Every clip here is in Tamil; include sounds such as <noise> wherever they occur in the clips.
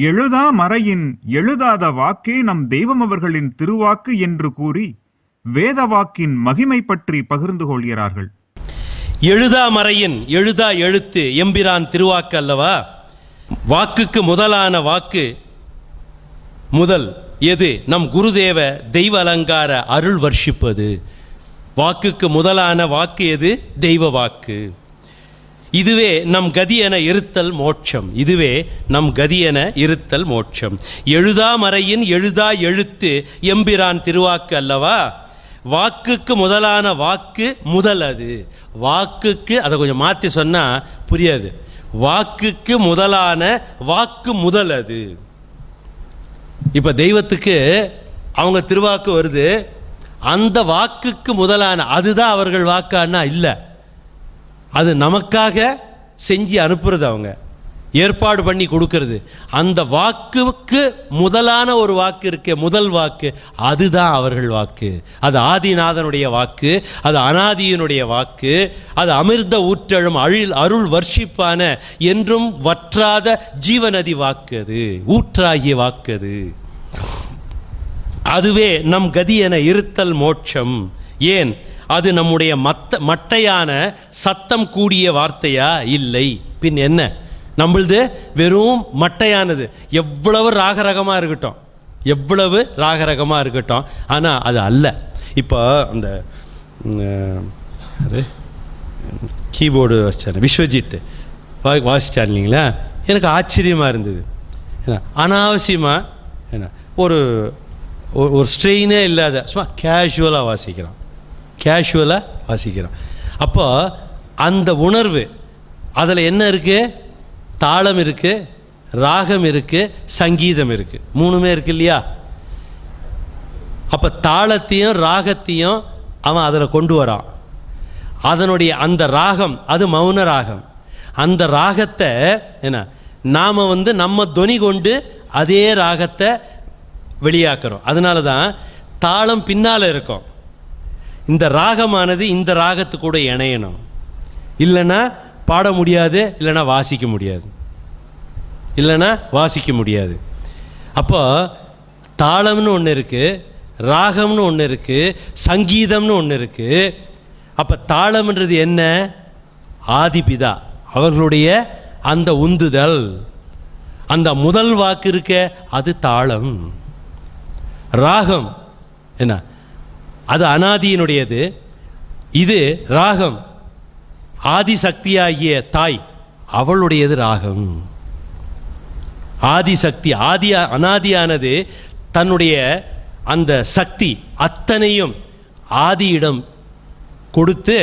எழுதா மறையின் எழுதாத வாக்கே நம் தெய்வம் அவர்களின் திருவாக்கு என்று கூறி வேத வாக்கின் மகிமை பற்றி பகிர்ந்து கொள்கிறார்கள். எழுதா மறையின் எழுதா எழுத்து எம்பிரான் திருவாக்கு அல்லவா? வாக்குக்கு முதலான வாக்கு முதல் எது? நம் குருதேவ தெய்வ அலங்கார அருள் வர்ஷிப்பது. வாக்குக்கு முதலான வாக்கு எது? தெய்வ வாக்கு. இதுவே நம் கதி என இருத்தல் மோட்சம். இதுவே நம் கதி என இருத்தல் மோட்சம். எழுதா மறையின் எழுதா எழுத்து எம்பிரான் திருவாக்கு அல்லவா? வாக்குக்கு முதலான வாக்கு முதல் அது. வாக்குக்கு அதை கொஞ்சம் மாற்றி சொன்னால் புரியாது. வாக்குக்கு முதலான வாக்கு முதல் அது. இப்போ தெய்வத்துக்கு அவங்க திருவாக்கு வருது. அந்த வாக்குக்கு முதலான அதுதான் அவர்கள் வாக்கான்னா இல்லை. அது நமக்காக செஞ்சு அனுப்புறது அவங்க. ஏற்பாடு பண்ணி கொடுக்கறது. அந்த வாக்குக்கு முதலான ஒரு வாக்கு இருக்கே முதல் வாக்கு. அதுதான் அவர்கள் வாக்கு. அது ஆதிநாதனுடைய வாக்கு அது அனாதியினுடைய வாக்கு அது அமிர்த ஊற்றழும் அழில் அருள் வர்ஷிப்பான என்றும் வற்றாத ஜீவநதி வாக்கு அது ஊற்றாகிய வாக்கு அது. அதுவே நம் கதி என இருத்தல் மோட்சம். ஏன்? அது நம்முடைய மத்த மட்டையான சத்தம் கூடிய வார்த்தையா? இல்லை. பின் என்ன? நம்மளது வெறும் மட்டையானது. எவ்வளவு ராகரகமாக இருக்கட்டும். எவ்வளவு ராகரகமாக இருக்கட்டும். ஆனால் அது அல்ல. இப்போ அந்த அது கீபோர்டு வச்சார் விஸ்வஜித். வா- இல்லைங்களா? எனக்கு ஆச்சரியமாக இருந்தது. என்ன அனாவசியமாக என்ன ஒரு ஒரு- ஒரு ஸ்ட்ரெயினே இல்லாத சும்மா கேஷுவலாக வாசிக்கிறான் கேஷுவலாக வாசிக்கிறான் அப்போ அந்த உணர்வு அதில் என்ன இருக்குது தாளம் இருக்குது ராகம் இருக்கு சங்கீதம் இருக்கு. மூணுமே இருக்கு இல்லையா? அப்போ தாளத்தையும் ராகத்தையும் அவன் அதில் கொண்டு வரான். அதனுடைய அந்த ராகம் அது மௌன ராகம். அந்த ராகத்தை என்ன? நாம் வந்து நம்ம துணி கொண்டு அதே ராகத்தை வெளியாக்குறோம். அதனால தான் தாளம் பின்னால் இருக்கும். இந்த ராகமானது இந்த ராகத்து கூட இணையணும். இல்லைன்னா பாட முடியாது இல்லைன்னா வாசிக்க முடியாது. இல்லைன்னா வாசிக்க முடியாது. அப்போ தாளம்னு ஒன்று இருக்குது ராகம்னு ஒன்று இருக்குது சங்கீதம்னு ஒன்று இருக்குது அப்போ தாளம்ன்றது என்ன? ஆதிபிதா அவர்களுடைய அந்த உந்துதல். அந்த முதல் வாக்கு இருக்க அது தாளம். ராகம் என்ன? அது அனாதியினுடையது. இது ராகம். ஆதிசக்தியாகிய தாய் அவளுடையது ராகம். ஆதிசக்தி ஆதி அனாதியானது தன்னுடைய அந்த சக்தி அத்தனையும் ஆதியிடம் கொடுத்து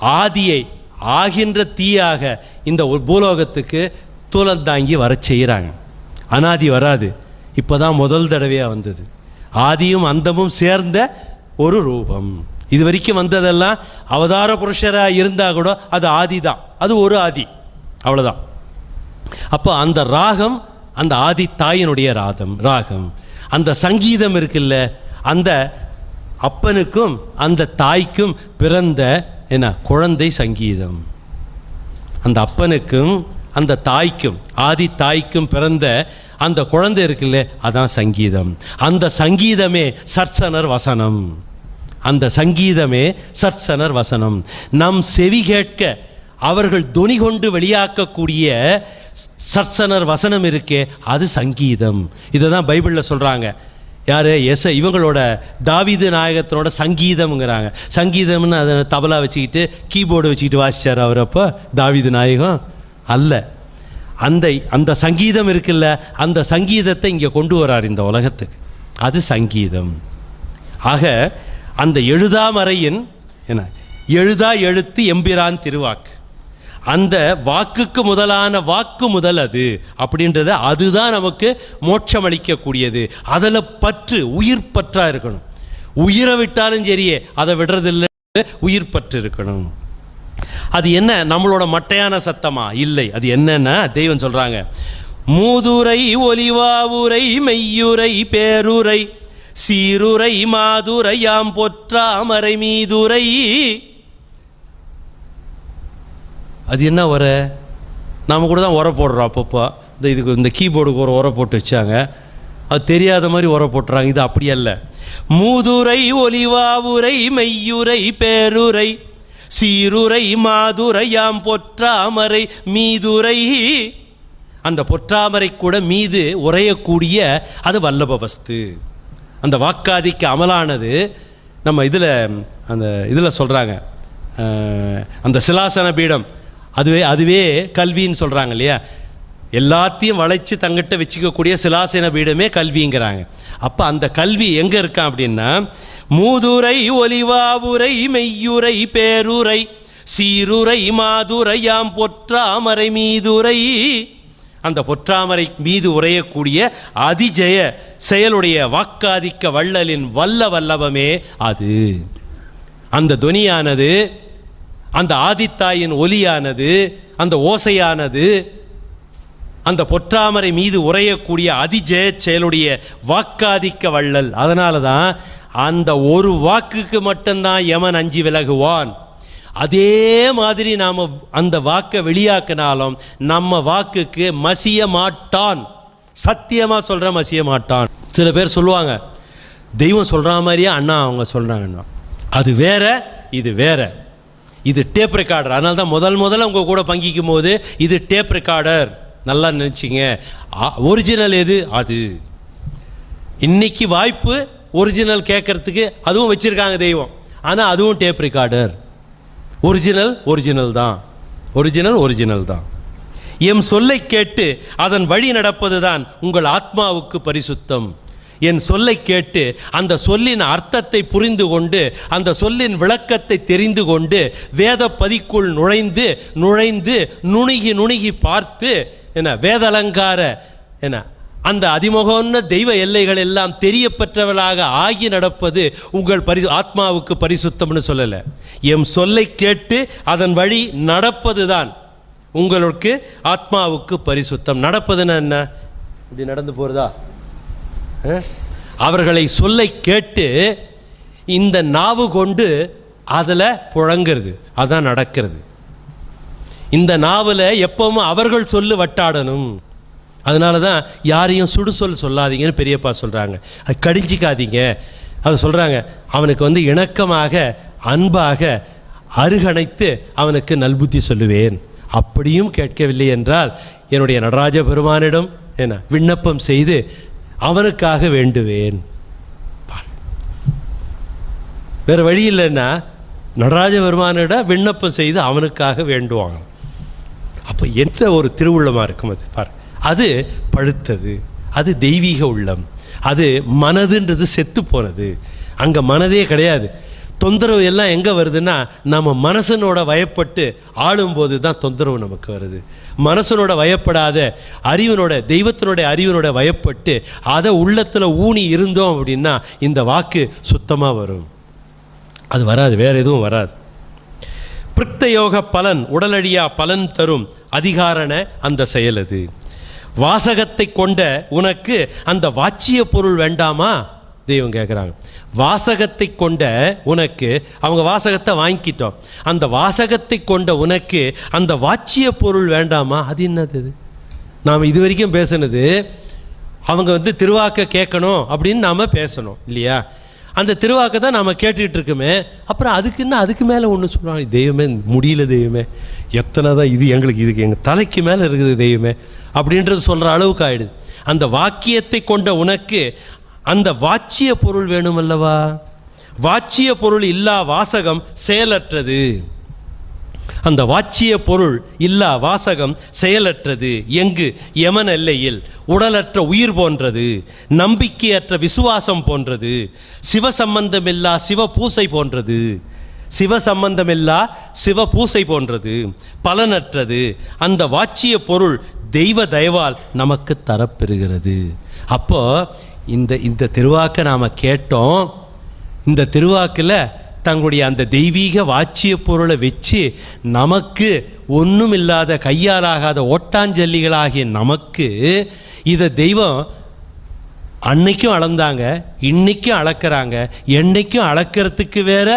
ஆதியை ஆகின்ற தீயாக இந்த பூலோகத்துக்கு தூளம் தாங்கி வரச் செய்கிறாங்க. அனாதி வராது. இப்போதான் முதல் தடவையாக வந்தது. ஆதியும் அந்தமும் சேர்ந்த ஒரு ரூபம். இது வரைக்கும் வந்ததெல்லாம் அவதார புருஷராக இருந்தால் கூட அது ஆதி தான் அது ஒரு ஆதி. அவ்வளோதான் அப்போ அந்த ராகம் அந்த ஆதி தாயினுடைய ராகம் ராகம். அந்த சங்கீதம் இருக்குல்ல அந்த அப்பனுக்கும் அந்த தாய்க்கும் பிறந்த என்ன குழந்தை சங்கீதம். அந்த அப்பனுக்கும் அந்த தாய்க்கும் ஆதி தாய்க்கும் பிறந்த அந்த குழந்தை இருக்குல்ல அதான் சங்கீதம். அந்த சங்கீதமே சர்சனர் வசனம். அந்த சங்கீதமே சர்ச்சனர் வசனம். நம் செவி கேட்க அவர்கள் துணி கொண்டு வெளியாக்கக்கூடிய சர்ச்சனர் வசனம் இருக்கே அது சங்கீதம். இதை தான் பைபிளில் சொல்கிறாங்க யார்? எஸ் இவங்களோட தாவிது நாயகத்தினோட சங்கீதம்ங்கிறாங்க. சங்கீதம்னு அதை தபலா வச்சுக்கிட்டு கீபோர்டு வச்சுக்கிட்டு வாசிச்சார் அவர் அப்போ தாவிது நாயகம்? அல்ல. அந்த அந்த சங்கீதம் இருக்குல்ல அந்த சங்கீதத்தை இங்கே கொண்டு வரார் இந்த உலகத்துக்கு. அது சங்கீதம். ஆக அந்த எழுதாமறையின் என்ன? எழுதா எழுத்து எம்பிரான் திருவாக்கு. அந்த வாக்குக்கு முதலான வாக்கு முதல் அது. அப்படின்றத அதுதான் நமக்கு மோட்சம் அளிக்கக்கூடியது அதில் பற்று உயிர் பற்றாக இருக்கணும். உயிரை விட்டாலும் சரியே அதை விடுறதில்லை உயிர் பற்று இருக்கணும். அது என்ன? நம்மளோட மட்டையான சத்தமா? இல்லை. அது என்னன்னா தெய்வம் சொல்றாங்க மூதுரை ஒலிவாவுரை மெய்யுரை பேருரை. சீருரை மாதுரையாம் பொற்றாமரை மீதுரை. அது என்ன உரை? நாம் கூட தான் உரை போடுறோம் அப்பப்போ. இந்த இதுக்கு இந்த கீபோர்டுக்கு ஒரு உரை போட்டு வச்சாங்க. அது தெரியாத மாதிரி உரை போட்டுறாங்க. இது அப்படி அல்ல. மூதுரை ஒலிவாவுரை மெய்யுரை பேருரை. சீருரை மாதுரையாம் பொற்றாமரை மீதுரை. அந்த பொற்றாமரை கூட மீது உரையக்கூடிய அது வல்லபவஸ்து அந்த வாக்காதிக்கு அமலானது நம்ம இதில் அந்த இதில் சொல்கிறாங்க அந்த சிலாசன பீடம். அதுவே அதுவே கல்வின்னு சொல்கிறாங்க இல்லையா? எல்லாத்தையும் வளைச்சு தங்கிட்ட வச்சுக்கக்கூடிய சிலாசன பீடமே கல்விங்கிறாங்க. அப்போ அந்த கல்வி எங்கே இருக்கான் அப்படின்னா மூதுரை ஒலிவாவுரை மெய்யுரை பேருரை சீருரை மாதுரையாம் பொற்றாமரை மீதுரை அந்த பொற்றாமரை மீது உரையக்கூடிய அதிஜய செயலுடைய வாக்காதிக்க வள்ளலின் வல்ல வல்லவமே அது. அந்த துனியானது அந்த ஆதித்தாயின் ஒலியானது அந்த ஓசையானது அந்த பொற்றாமரை மீது உரையக்கூடிய அதிஜய செயலுடைய வாக்காதிக்க வள்ளல். அதனால தான் அந்த ஒரு வாக்குக்கு மட்டும்தான் யமன் அஞ்சி விலகுவான். அதே மாதிரி நாம் அந்த வாக்கை வெளியாக்கினாலும் நம்ம வாக்குக்கு மசிய மாட்டான். சத்தியமாக சொல்கிற மசிய மாட்டான். சில பேர் சொல்லுவாங்க தெய்வம் சொல்கிற மாதிரியே அண்ணா அவங்க சொல்கிறாங்கண்ணா அது வேற இது வேற. இது டேப் ரெக்கார்டர். அதனால தான் முதல் முதல்ல உங்கள் கூட பங்கிக்கும் போது இது டேப் ரெக்கார்டர். நல்லா நினச்சிங்க. ஒரிஜினல் எது? அது. இன்னைக்கு வாய்ப்பு ஒரிஜினல் கேட்கறதுக்கு அதுவும் வச்சுருக்காங்க தெய்வம். ஆனால் அதுவும் டேப் ரெக்கார்டர். ஒரிஜினல் ஒரிஜினல் தான். ஒரிஜினல் ஒரிஜினல் தான். எம் சொல்லை கேட்டு அதன் வழி நடப்பதுதான் உங்கள் ஆத்மாவுக்கு பரிசுத்தம். என் சொல்லை கேட்டு அந்த சொல்லின் அர்த்தத்தை புரிந்து கொண்டு அந்த சொல்லின் விளக்கத்தை தெரிந்து கொண்டு வேத பதிக்குள் நுழைந்து நுழைந்து நுணுகி நுணுகி பார்த்து என்ன வேதலங்கார என்ன அந்த அதிமுகம்ன தெய்வ எல்லைகள் எல்லாம் தெரியப்பெற்றவர்களாக ஆகி நடப்பது உங்கள் பரி ஆத்மாவுக்கு பரிசுத்தம்னு சொல்லலை. எம் சொல்லை கேட்டு அதன் வழி நடப்பது தான் உங்களுக்கு ஆத்மாவுக்கு பரிசுத்தம். நடப்பதுன்னா என்ன இப்படி நடந்து போகிறதா அவர்களை சொல்லை கேட்டு இந்த நாவு கொண்டு அதில் புழங்கிறது. அதான் நடக்கிறது. இந்த நாவல எப்பவும் அவர்கள் சொல்லு வட்டாடணும். அதனால தான் யாரையும் சுடுசொல் சொல்லாதீங்கன்னு பெரியப்பா சொல்கிறாங்க அது கடிஞ்சிக்காதீங்க. அது சொல்கிறாங்க அவனுக்கு வந்து இணக்கமாக அன்பாக அருகணைத்து அவனுக்கு நல்புத்தி சொல்லுவேன். அப்படியும் கேட்கவில்லை என்றால் என்னுடைய நடராஜ பெருமானிடம் என்ன விண்ணப்பம் செய்து அவனுக்காக வேண்டுவேன். வேறு வழி இல்லைன்னா நடராஜ பெருமானிடம் விண்ணப்பம் செய்து அவனுக்காக வேண்டுவாங்க. அப்போ எந்த ஒரு திருவுள்ளமாக இருக்கும் அது? பார். அது பழுத்தது அது தெய்வீக உள்ளம் அது மனதுன்றது செத்து போனது. அங்கே மனதே கிடையாது. தொந்தரவு எல்லாம் எங்கே வருதுன்னா நம்ம மனசனோட வயப்பட்டு ஆளும்போது தான் தொந்தரவு நமக்கு வருது. மனசனோட வயப்படாத அறிவனோட தெய்வத்தினோட அறிவனோட வயப்பட்டு அதை உள்ளத்தில் ஊனி இருந்தோம் அப்படின்னா இந்த வாக்கு சுத்தமாக வரும். அது வராது வேற எதுவும் வராது. பிருத்த யோக பலன் உடலடியா பலன் தரும் அதிகாரண அந்த செயல் அது. வாசகத்தை கொண்ட உனக்கு அந்த வாட்சிய பொருள் வேண்டாமா? தெய்வம் கேட்குறாங்க வாசகத்தை கொண்ட உனக்கு அவங்க வாசகத்தை வாங்கிக்கிட்டோம். அந்த வாசகத்தை கொண்ட உனக்கு அந்த வாட்சிய பொருள் வேண்டாமா? அது என்னது நாம் இது வரைக்கும் பேசுனது அவங்க வந்து திருவாக்க கேட்கணும் அப்படின்னு நாம் பேசணும் இல்லையா? அந்த திருவாக்க தான் நாம் கேட்டுக்கிட்டு இருக்குமே. அப்புறம் அதுக்கு என்ன அதுக்கு மேலே ஒன்று சொல்கிறாங்க தெய்வமே முடியல தெய்வமே. எத்தனை தான் இது எங்களுக்கு இதுக்கு எங்கள் தலைக்கு மேலே இருக்குது தெய்வமே. அப்படின்றது சொல்கிற அளவுக்கு ஆயிடுது. அந்த வாக்கியத்தை கொண்ட உனக்கு அந்த வாச்சிய பொருள் வேணும் அல்லவா வாச்சிய பொருள் இல்லா வாசகம் செயலற்றது. அந்த வாட்சிய பொருள் இல்லா வாசகம் செயலற்றது. எங்கு? யமன் எல்லையில். உடலற்ற உயிர் போன்றது. நம்பிக்கையற்ற விசுவாசம் போன்றது. சிவ சம்பந்தமில்லா சிவ பூசை போன்றது. சிவ சம்பந்தமில்லா சிவ பூசை போன்றது பலனற்றது. அந்த வாட்சிய பொருள் தெய்வ தயவால் நமக்கு தரப்பெறுகிறது. அப்போ இந்த இந்த திருவாக்க நாம் கேட்டோம். இந்த திருவாக்கில் தங்களுடைய அந்த தெய்வீக வாட்சிய பொருளை வச்சு நமக்கு ஒன்றும் இல்லாத கையாலாகாத ஓட்டாஞ்சல்லிகளாகிய நமக்கு இதை தெய்வம் அன்னைக்கும் அளந்தாங்க இன்னைக்கும் அளக்கிறாங்க. என்னைக்கும் அளக்கிறதுக்கு வேற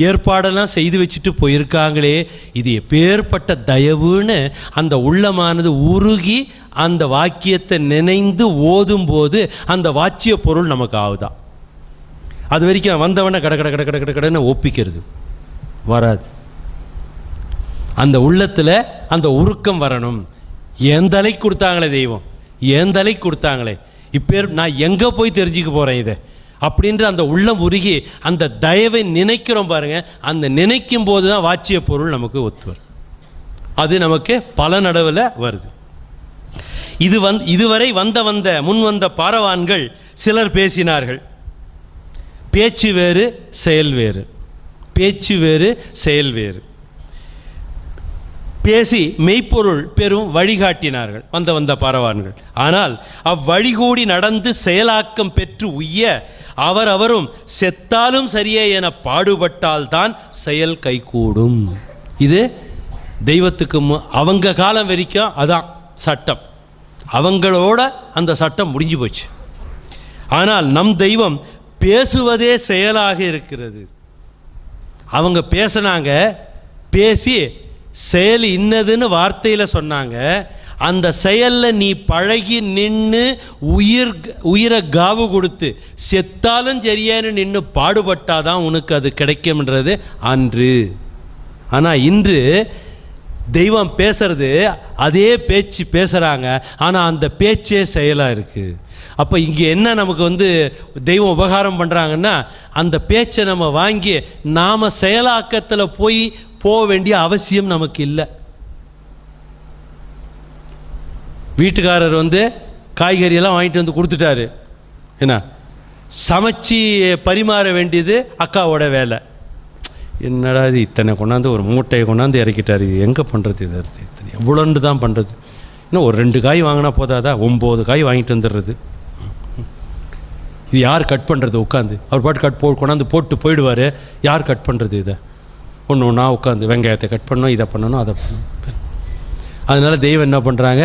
ஏற்பாடெல்லாம் செய்து வச்சுட்டு போயிருக்காங்களே இது எப்பேற்பட்ட தயவுன்னு அந்த உள்ளமானது உருகி அந்த வாக்கியத்தை நினைந்து ஓதும்போது அந்த வாட்சிய பொருள் நமக்கு ஆகுதான் அது வரைக்கும் வந்தவன கட கட கட கட கட கடன்னு ஒப்பிக்கிறது. வராது. அந்த உள்ளத்தில் அந்த உருக்கம் வரணும். என் தலை கொடுத்தாங்களே தெய்வம். என் தலை கொடுத்தாங்களே. இப்பேர் நான் எங்கே போய் தெரிஞ்சுக்க போகிறேன் இதை? அப்படின்ற அந்த உள்ளம் உருகி அந்த தயவை நினைக்கிறோம் பாருங்க அந்த நினைக்கும் போது தான் வாட்சிய பொருள் நமக்கு ஒத்து வரும். அது நமக்கு பல நடவில் வருது. இது வந் இதுவரை வந்த வந்த முன் வந்த பாரவான்கள் சிலர் பேசினார்கள். பேச்சு வேறு செயல் வேறு. பேச்சு வேறு செயல் வேறு. பேசி மெய்ப்பொருள் பெரும் வழிகாட்டினார்கள் வந்த வந்த பாரவான்கள். ஆனால் அவ்வழிகூடி நடந்து செயலாக்கம் பெற்று உய்ய அவர் அவரும் செத்தாலும் சரியே என பாடுபட்டால்தான் செயல் கைகூடும். இது தெய்வத்துக்கு மு- அவங்க காலம் வரைக்கும் அதான் சட்டம். அவங்களோட அந்த சட்டம் முடிஞ்சு போச்சு. ஆனால் நம் தெய்வம் பேசுவதே செயலாக இருக்கிறது. அவங்க பேசினாங்க பேசி செயல் இன்னதுன்னு வார்த்தையில் சொன்னாங்க அந்த செயலில் நீ பழகி நின்று உயிர் உயிரை காவு கொடுத்து செத்தாலும் சரியான்னு நின்று பாடுபட்டாதான் உனக்கு அது கிடைக்கும்ன்றது அன்று. ஆனால் இன்று தெய்வம் பேசுறது அதே பேச்சு பேசுகிறாங்க ஆனால் அந்த பேச்சே செயலாக இருக்குது அப்போ இங்கே என்ன நமக்கு வந்து தெய்வம் உபகாரம் பண்ணுறாங்கன்னா அந்த பேச்சை நம்ம வாங்கி நாம் செயலாக்கத்தில் போய் போக வேண்டிய அவசியம் நமக்கு இல்லை. வீட்டுக்காரர் வந்து காய்கறியெல்லாம் வாங்கிட்டு வந்து கொடுத்துட்டாரு. என்ன? சமைச்சு பரிமாற வேண்டியது அக்காவோட வேலை. என்னடா இது இத்தனை கொண்டாந்து ஒரு மூட்டையை கொண்டாந்து இறக்கிட்டார். இது எங்கே பண்ணுறது இது? இத்தனை எவ்வளோண்டு தான் பண்ணுறது இன்னும் ஒரு ரெண்டு காய் வாங்கினா போதாதா? ஒம்பது காய் வாங்கிட்டு வந்துடுறது. இது யார் கட் பண்ணுறது உட்காந்து. அவர் பாட்டு கட் போ கொண்டாந்து போட்டு போயிடுவார். யார் கட் பண்ணுறது இதை? ஒன்று ஒன்றா உட்காந்து வெங்காயத்தை கட் பண்ணணும் இதை பண்ணணும் அதை பண்ணணும். அதனால் தெய்வம் என்ன பண்ணுறாங்க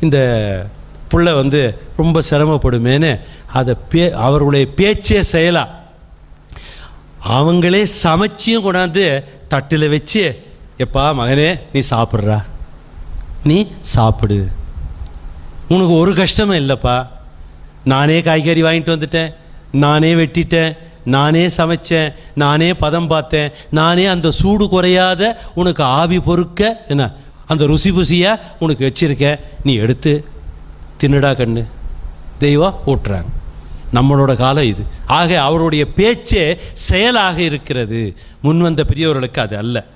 இந்த பிள்ளை வந்து ரொம்ப சிரமப்படுமேன்னு அதை பே அவர்களுடைய பேச்சே செய்யலாம் அவங்களே சமைச்சியும் கொண்டாந்து தட்டில் வச்சு எப்பா மகனே நீ சாப்பிட்றா? நீ சாப்பிடு. உனக்கு ஒரு கஷ்டமும் இல்லைப்பா. நானே காய்கறி வாங்கிட்டு வந்துட்டேன். நானே வெட்டிட்டேன். நானே சமைச்சேன். நானே பதம் பார்த்தேன். நானே அந்த சூடு குறையாத உனக்கு ஆவி பொறுக்க என்ன? அந்த ருசி புசியாக உனக்கு வச்சிருக்க நீ எடுத்து தின்னுடா கண்ணு. தெய்வம் ஊட்டுறாங்க. நம்மளோட காலம் இது. ஆக அவருடைய பேச்சே செயலாக இருக்கிறது. முன்வந்த பெரியவர்களுக்கு அது அல்ல.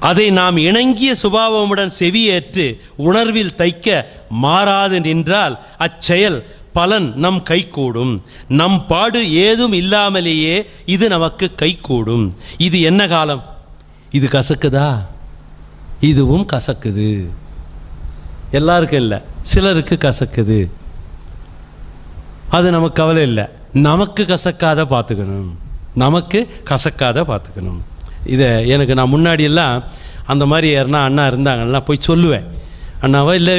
அதை நாம் இணங்கிய சுபாவமுடன் செவியேற்று உணர்வில் தைக்க மாறாது நின்றால் அச்செயல் பலன் நம் கைகூடும். நம் பாடு ஏதும் இல்லாமலேயே இது நமக்கு கைகூடும். இது என்ன காலம்? இது கசக்குதா? இதுவும் கசக்குது. எல்லாருக்கும் இல்லை. சிலருக்கு கசக்குது. அது நமக்கு கவலை இல்லை. நமக்கு கசக்காத பார்த்துக்கணும் நமக்கு கசக்காத பார்த்துக்கணும் இதை எனக்கு நான் முன்னாடியெல்லாம் அந்த மாதிரி யாருன்னா அண்ணா இருந்தாங்கன்னா போய் சொல்லுவேன். அண்ணாவோ இல்லை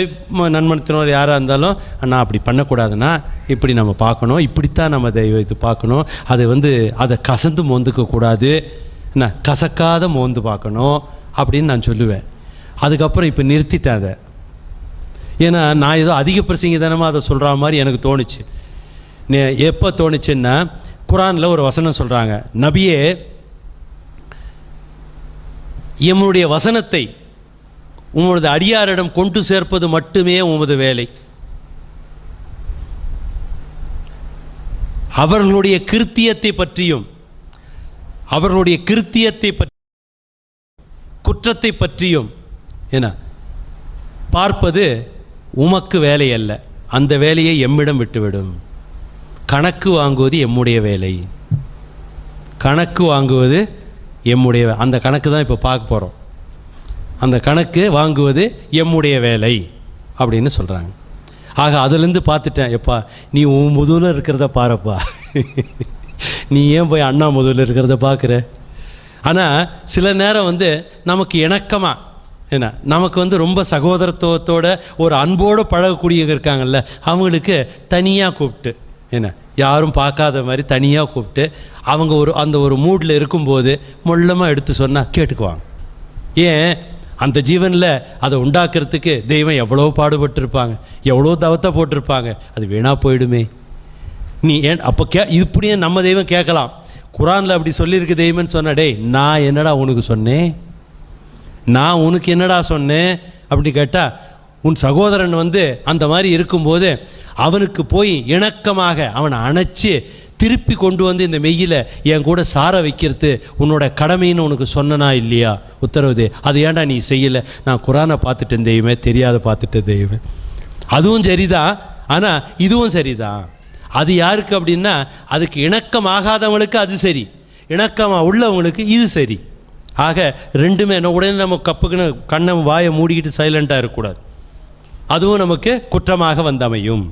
நண்பனத்தினர் யாராக இருந்தாலும் அண்ணா அப்படி பண்ணக்கூடாதுன்னா இப்படி நம்ம பார்க்கணும். இப்படித்தான் நம்ம தெய்வத்தை இது பார்க்கணும். அதை வந்து அதை கசந்து மொந்துக்கக்கூடாது. என்ன கசக்காத மோந்து பார்க்கணும் அப்படின்னு நான் சொல்லுவேன். அதுக்கப்புறம் இப்போ நிறுத்திட்டேன் அதை. ஏன்னா நான் ஏதோ அதிக பிரசங்கிதனமாக அதை சொல்கிற மாதிரி எனக்கு தோணுச்சு. நே- எப்போ தோணுச்சுன்னா குரானில் ஒரு வசனம் சொல்கிறாங்க நபியே எம்முடைய வசனத்தை உங்களது அடியாரிடம் கொண்டு சேர்ப்பது மட்டுமே உமது வேலை. அவர்களுடைய கிருத்தியத்தை பற்றியும் அவர்களுடைய கிருத்தியத்தை பற்றி குற்றத்தை பற்றியும் என்ன? பார்ப்பது உமக்கு வேலை அல்ல அந்த வேலையை எம்மிடம் விட்டுவிடும். கணக்கு வாங்குவது எம்முடைய வேலை. கணக்கு வாங்குவது எம்முடைய அந்த கணக்கு தான் இப்போ பார்க்க போகிறோம் அந்த கணக்கு வாங்குவது எம்முடைய வேலை அப்படின்னு சொல்கிறாங்க ஆக அதுலேருந்து பார்த்துட்டேன் எப்பா நீ உன் முதுகில் இருக்கிறத பாருப்பா. <laughs> நீ ஏன் போய் அண்ணா முதல்ல இருக்கிறத பார்க்குற? ஆனால் சில நேரம் வந்து நமக்கு இணக்கமாக என்ன நமக்கு வந்து ரொம்ப சகோதரத்துவத்தோட ஒரு அன்போடு பழகக்கூடியவங்க இருக்காங்கல்ல அவங்களுக்கு தனியாக கூப்பிட்டு என்ன யாரும் பார்க்காத மாதிரி தனியாக கூப்பிட்டு அவங்க ஒரு அந்த ஒரு மூடில் இருக்கும்போது மொல்லமாக எடுத்து சொன்னால் கேட்டுக்குவாங்க. ஏன் அந்த ஜீவனில் அதை உண்டாக்குறதுக்கு தெய்வம் எவ்வளோ பாடுபட்டிருப்பாங்க எவ்வளோ தவத்தை போட்டிருப்பாங்க அது வீணாக போயிடுமே. நீ ஏன் அப்போ கே இப்படியே நம்ம தெய்வம் கேட்கலாம். குரானில் அப்படி சொல்லியிருக்கு தெய்வம்னு சொன்னடே டேய் நான் என்னடா உனக்கு சொன்னேன்? நான் உனக்கு என்னடா சொன்னேன்? அப்படி கேட்டால் உன் சகோதரன் வந்து அந்த மாதிரி இருக்கும்போது அவனுக்கு போய் இணக்கமாக அவனை அணைச்சு திருப்பி கொண்டு வந்து இந்த மெய்யில் என் கூட சார வைக்கிறது உன்னோட கடமைன்னு உனக்கு சொன்னனா இல்லையா? உத்தரவு அது ஏன்டா நீ செய்யல? நான் குரானை பார்த்துட்டேன் தெய்வமே தெரியாத பார்த்துட்டேன் தெய்வமே. அதுவும் சரிதான் ஆனால் இதுவும் சரிதான். அது யாருக்கு அப்படின்னா அதுக்கு இணக்கமாகாதவங்களுக்கு அது சரி. இணக்கமாக உள்ளவங்களுக்கு இது சரி. ஆக ரெண்டுமே உடனே நம்ம கப்புக்குன்னு கண்ணை வாயை மூடிக்கிட்டு சைலண்ட்டாக இருக்கக்கூடாது. அதுவும் நமக்கு குற்றமாக வந்தமையும்.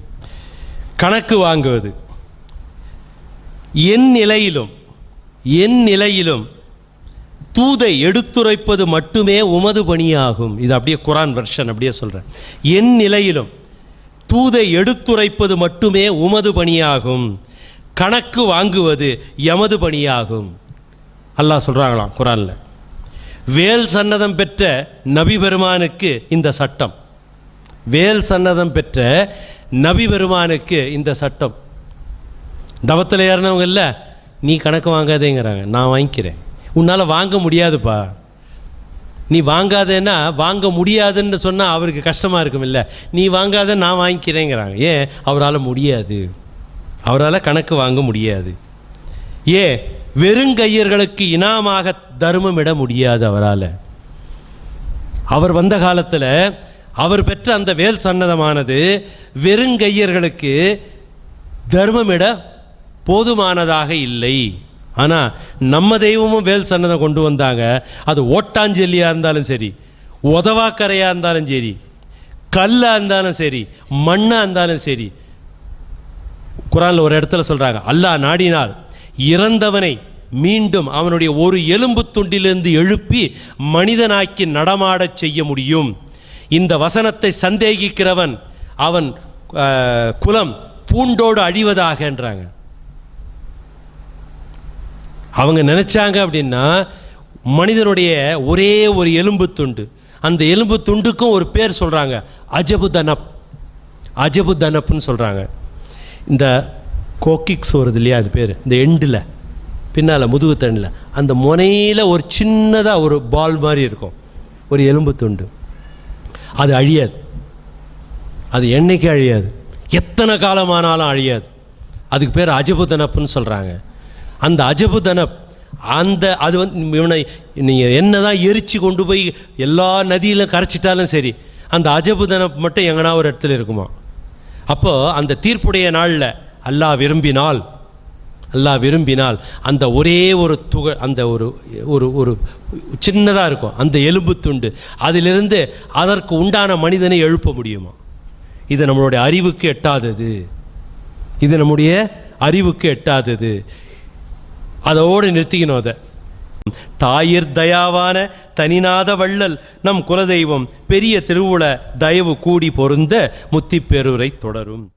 கணக்கு வாங்குவது. என் நிலையிலும் என் நிலையிலும் தூதை எடுத்துரைப்பது மட்டுமே உமது பணியாகும். இது அப்படியே குரான் வெர்ஷன் அப்படியே சொல்கிறேன் என் நிலையிலும் தூதை எடுத்துரைப்பது மட்டுமே உமது பணியாகும். கணக்கு வாங்குவது எமது பணியாகும். அல்லாஹ் சொல்கிறாங்களாம் குரானில். வேல் சன்னதம் பெற்ற நபி பெருமானுக்கு இந்த சட்டம். வேல் சன்னதம் பெற்ற நபி பெருமானுக்கு இந்த சட்டம். தவத்தில் ஏறினவங்க இல்லை நீ கணக்கு வாங்காதேங்கிறாங்க நான் வாங்கிக்கிறேன். உன்னால் வாங்க முடியாதுப்பா. நீ வாங்காதேன்னா வாங்க முடியாதுன்னு சொன்னால் அவருக்கு கஷ்டமாக இருக்கும் இல்லை நீ வாங்காத நான் வாங்கிக்கிறேங்கிறாங்க. ஏன்? அவரால் முடியாது. அவரால் கணக்கு வாங்க முடியாது. ஏன்? வெறுங்கையர்களுக்கு இனாமாக தர்மம் இட முடியாது அவரால். அவர் வந்த காலத்தில் அவர் பெற்ற அந்த வேல் சன்னதமானது வெறுங்கையர்களுக்கு தர்மமிட போதுமானதாக இல்லை. ஆனால் நம்ம தெய்வமும் வேல் சன்னதம் கொண்டு வந்தாங்க. அது ஓட்டாஞ்செல்லியாக இருந்தாலும் சரி உதவாக்கரையாக இருந்தாலும் சரி கல்லாக இருந்தாலும் சரி மண்ணாக இருந்தாலும் சரி குரானில் ஒரு இடத்துல சொல்கிறாங்க அல்லாஹ் நாடினால் இறந்தவனை மீண்டும் அவனுடைய ஒரு எலும்பு துண்டிலிருந்து எழுப்பி மனிதனாக்கி நடமாடச் செய்ய முடியும். இந்த வசனத்தை சந்தேகிக்கிறவன் அவன் குலம் பூண்டோடு அழிவதாக என்றாங்க. அவங்க நினச்சாங்க அப்படின்னா மனிதனுடைய ஒரே ஒரு எலும்பு துண்டு. அந்த எலும்பு துண்டுக்கும் ஒரு பேர் சொல்கிறாங்க அஜபு தனப். அஜபு தனப்னு சொல்கிறாங்க இந்த கோக்கிக்ஸ் வருது இல்லையா அது பேர்? இந்த எண்டில் பின்னால் முதுகு தண்ணில் அந்த முனையில் ஒரு சின்னதாக ஒரு பால் மாதிரி இருக்கும். ஒரு எலும்பு துண்டு. அது அழியாது. அது என்றைக்கு அழியாது? எத்தனை காலமானாலும் அழியாது. அதுக்கு பேர் அஜபுதனப்புன்னு சொல்கிறாங்க அந்த அஜபுதனப் அந்த அது வந்து இவனை நீங்கள் என்ன தான் எரிச்சு கொண்டு போய் எல்லா நதியிலும் கரைச்சிட்டாலும் சரி அந்த அஜபுதனப் மட்டும் எங்கனா ஒரு இடத்துல இருக்குமா? அப்போது அந்த தீர்ப்புடைய நாளில் அல்லாஹ் விரும்பினால் அல்லாஹ் விரும்பினால் அந்த ஒரே ஒரு துக அந்த ஒரு ஒரு ஒரு சின்னதாக இருக்கும் அந்த எலும்பு துண்டு. அதிலிருந்து அதற்கு உண்டான மனிதனை எழுப்ப முடியுமா? இது நம்மளுடைய அறிவுக்கு எட்டாதது. இது நம்முடைய அறிவுக்கு எட்டாதது. அதோடு நிறுத்திக்கணும் அதை. தாயிர் தயாவான தனிநாத வள்ளல் நம் குலதெய்வம் பெரிய திருவுள தயவு கூடி பொருந்த முத்திப்பெருரை தொடரும்.